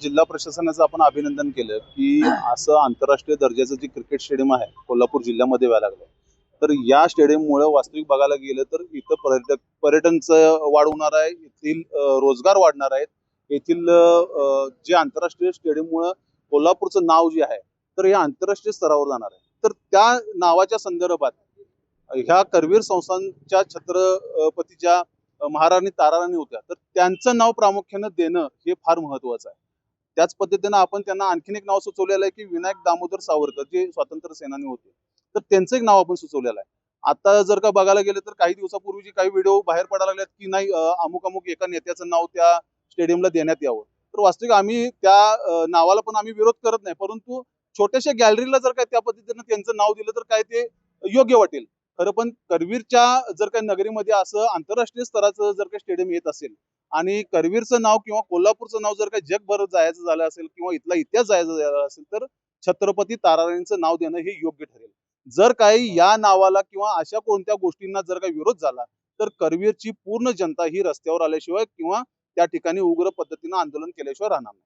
जिल्हा प्रशासनाचं आपण अभिनंदन केलं की असं आंतरराष्ट्रीय दर्जाचं जे क्रिकेट स्टेडियम आहे कोल्हापूर जिल्ह्यामध्ये व्हायला लागलं तर या स्टेडियममुळे वास्तविक बघायला गेलं तर इथं पर्यटक पर्यटनचं वाढ होणार आहे येथील रोजगार वाढणार आहेत. येथील जे आंतरराष्ट्रीय स्टेडियममुळं कोल्हापूरचं नाव जे आहे तर हे आंतरराष्ट्रीय स्तरावर जाणार आहे. तर त्या नावाच्या संदर्भात ह्या करवीर संस्थांच्या छत्रपतीच्या महाराणी ताराराणी होत्या तर त्यांचं नाव प्रामुख्यानं देणं हे फार महत्वाचं आहे. त्याच पद्धतीनं आपण त्यांना आणखीन एक नाव सुचवलेलं आहे की विनायक दामोदर सावरकर जे स्वातंत्र्य सेनानी होते. तर त्यांचं एक नाव आपण सुचवलेलं आहे. आता जर का बघायला गेलं तर काही दिवसापूर्वीचे काही व्हिडिओ बाहेर पडायला लागलेत की नाही अमुक अमुक एका नेत्याचं नाव त्या स्टेडियमला देण्यात यावं. तर वास्तविक आम्ही त्या नावाला पण आम्ही विरोध करत नाही. परंतु छोट्याशा गॅलरीला जर काय त्या पद्धतीनं त्यांचं नाव दिलं तर काय ते योग्य वाटेल. खरं पण करवीरच्या जर काही नगरीमध्ये असं आंतरराष्ट्रीय स्तराचं जर काही स्टेडियम येत असेल आणि करवीरचं नाव किंवा कोल्हापूरचं नाव जर काही जगभर जायचं झालं असेल किंवा इथला इतिहास जायचा झाला असेल तर छत्रपती ताराराणींचं नाव देणं हे योग्य ठरेल. जर काही या नावाला किंवा अशा कोणत्या गोष्टींना जर काही विरोध झाला तर करवीरची पूर्ण जनता ही रस्त्यावर आल्याशिवाय किंवा त्या ठिकाणी उग्र पद्धतीनं आंदोलन केल्याशिवाय राहणार नाही.